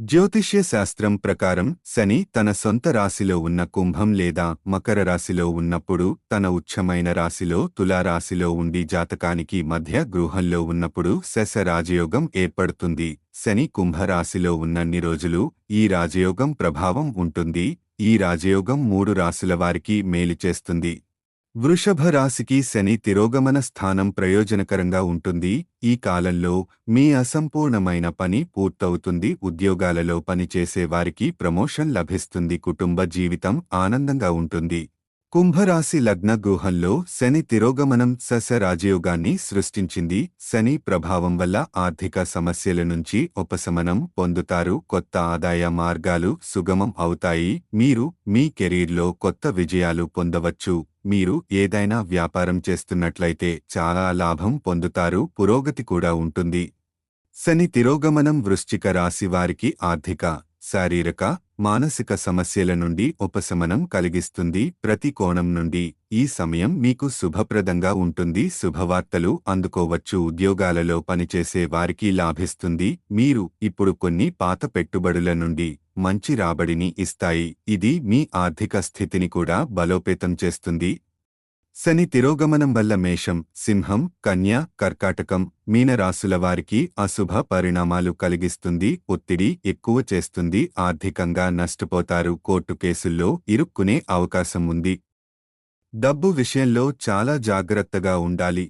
జ్యోతిష్య శాస్త్రం ప్రకారం శని తన సొంత రాశిలో ఉన్న కుంభం లేదా మకర రాశిలో ఉన్నప్పుడు తన ఉచ్చమైన రాశిలో తులారాశిలో ఉండి జాతకానికి మధ్య గృహంలో ఉన్నప్పుడు శశ రాజయోగం ఏర్పడుతుంది. శని కుంభరాశిలో ఉన్నన్ని రోజులు ఈ రాజయోగం ప్రభావం ఉంటుంది. ఈ రాజయోగం మూడు రాశుల వారికి మేలు చేస్తుంది. వృషభ రాశికి శని తిరోగమన స్థానం ప్రయోజనకరంగా ఉంటుంది. ఈ కాలంలో మీ అసంపూర్ణమైన పని పూర్తవుతుంది. ఉద్యోగాలలో పనిచేసే వారికి ప్రమోషన్ లభిస్తుంది. కుటుంబ జీవితం ఆనందంగా ఉంటుంది. కుంభరాశి లగ్న గృహంలో శని తిరోగమనం సస రాజయోగాన్ని సృష్టించింది. శని ప్రభావం వల్ల ఆర్థిక సమస్యల నుంచి ఉపశమనం పొందుతారు. కొత్త ఆదాయ మార్గాలు సుగమం అవుతాయి. మీరు మీ కెరీర్లో కొత్త విజయాలు పొందవచ్చు. మీరు ఏదైనా వ్యాపారం చేస్తున్నట్లయితే చాలా లాభం పొందుతారు. పురోగతి కూడా ఉంటుంది. శని తిరోగమనం వృశ్చిక రాశి వారికి ఆర్థిక శారీరక మానసిక సమస్యల నుండి ఉపశమనం కలిగిస్తుంది. ప్రతి కోణం నుండి ఈ సమయం మీకు శుభప్రదంగా ఉంటుంది. శుభవార్తలు అందుకోవచ్చు. ఉద్యోగాలలో పనిచేసే వారికి లాభిస్తుంది. మీరు ఇప్పుడు కొన్ని పాత పెట్టుబడుల నుండి మంచి రాబడిని ఇస్తాయి. ఇది మీ ఆర్థిక స్థితిని కూడా బలోపేతం చేస్తుంది. శని తిరోగమనం వల్ల మేషం సింహం కన్య కర్కాటకం మీనరాశుల వారికి అశుభ పరిణామాలు కలిగిస్తుంది ఒత్తిడి ఎక్కువ చేస్తుంది ఆర్థికంగా నష్టపోతారు కోర్టు కేసుల్లో ఇరుక్కునే అవకాశం ఉంది. డబ్బు విషయంలో చాలా జాగ్రత్తగా ఉండాలి.